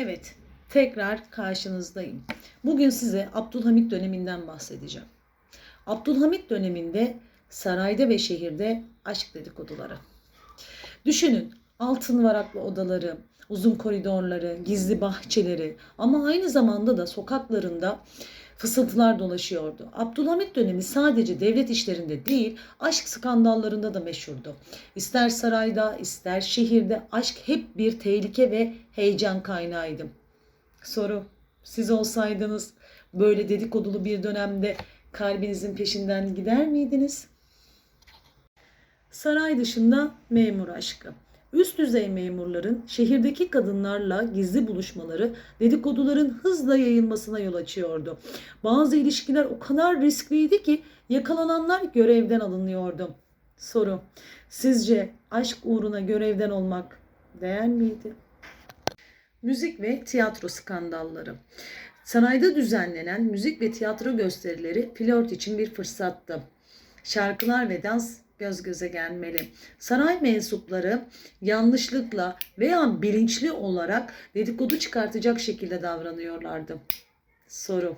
Evet, tekrar karşınızdayım. Bugün size Abdülhamit döneminden bahsedeceğim. Abdülhamit döneminde sarayda ve şehirde aşk dedikoduları. Düşünün, altın varaklı odaları, uzun koridorları, gizli bahçeleri ama aynı zamanda da sokaklarında fısıltılar dolaşıyordu. Abdülhamit dönemi sadece devlet işlerinde değil, aşk skandallarında da meşhurdu. İster sarayda, ister şehirde aşk hep bir tehlike ve heyecan kaynağıydı. Soru, siz olsaydınız böyle dedikodulu bir dönemde kalbinizin peşinden gider miydiniz? Saray dışında memur aşkı. Üst düzey memurların şehirdeki kadınlarla gizli buluşmaları dedikoduların hızla yayılmasına yol açıyordu. Bazı ilişkiler o kadar riskliydi ki yakalananlar görevden alınıyordu. Soru: Sizce aşk uğruna görevden olmak değer miydi? Müzik ve tiyatro skandalları. Sarayda düzenlenen müzik ve tiyatro gösterileri flört için bir fırsattı. Şarkılar ve dans göz göze gelmeli. Saray mensupları yanlışlıkla veya bilinçli olarak dedikodu çıkartacak şekilde davranıyorlardı. Soru.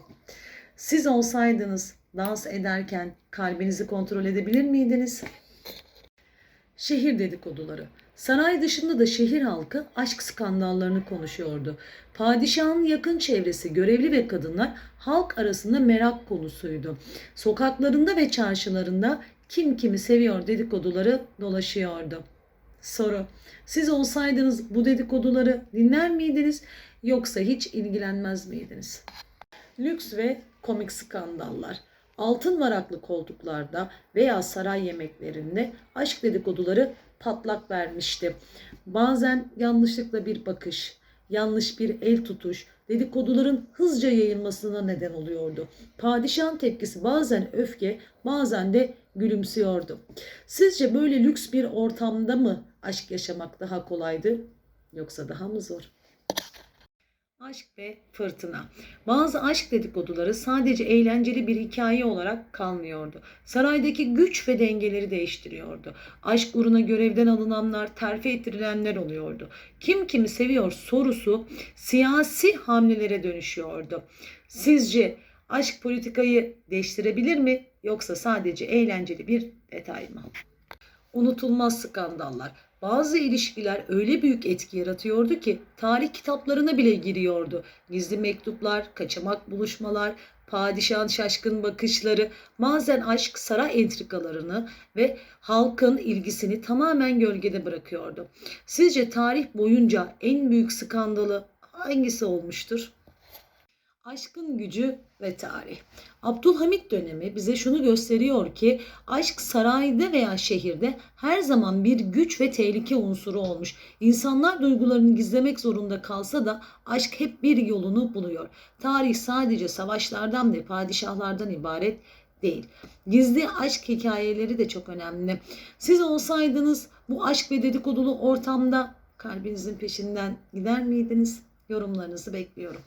Siz olsaydınız dans ederken kalbinizi kontrol edebilir miydiniz? Şehir dedikoduları. Saray dışında da şehir halkı aşk skandallarını konuşuyordu. Padişahın yakın çevresi, görevli ve kadınlar halk arasında merak konusuydu. Sokaklarında ve çarşılarında kim kimi seviyor dedikoduları dolaşıyordu. Soru. Siz olsaydınız bu dedikoduları dinler miydiniz yoksa hiç ilgilenmez miydiniz? Lüks ve komik skandallar. Altın varaklı koltuklarda veya saray yemeklerinde aşk dedikoduları patlak vermişti. Bazen yanlışlıkla bir bakış, yanlış bir el tutuş dedikoduların hızca yayılmasına neden oluyordu. Padişahın tepkisi bazen öfke, bazen de gülümsüyordu. Sizce böyle lüks bir ortamda mı aşk yaşamak daha kolaydı yoksa daha mı zor? Aşk ve fırtına. Bazı aşk dedikoduları sadece eğlenceli bir hikaye olarak kalmıyordu. Saraydaki güç ve dengeleri değiştiriyordu. Aşk uğruna görevden alınanlar, terfi ettirilenler oluyordu. Kim kimi seviyor sorusu siyasi hamlelere dönüşüyordu. Sizce aşk politikayı değiştirebilir mi yoksa sadece eğlenceli bir detay mı? Unutulmaz skandallar. Bazı ilişkiler öyle büyük etki yaratıyordu ki tarih kitaplarına bile giriyordu. Gizli mektuplar, kaçamak buluşmalar, padişahın şaşkın bakışları, bazen aşk saray entrikalarını ve halkın ilgisini tamamen gölgede bırakıyordu. Sizce tarih boyunca en büyük skandalı hangisi olmuştur? Aşkın gücü ve tarih. Abdülhamit dönemi bize şunu gösteriyor ki aşk sarayda veya şehirde her zaman bir güç ve tehlike unsuru olmuş. İnsanlar duygularını gizlemek zorunda kalsa da aşk hep bir yolunu buluyor. Tarih sadece savaşlardan ve padişahlardan ibaret değil. Gizli aşk hikayeleri de çok önemli. Siz olsaydınız bu aşk ve dedikodulu ortamda kalbinizin peşinden gider miydiniz? Yorumlarınızı bekliyorum.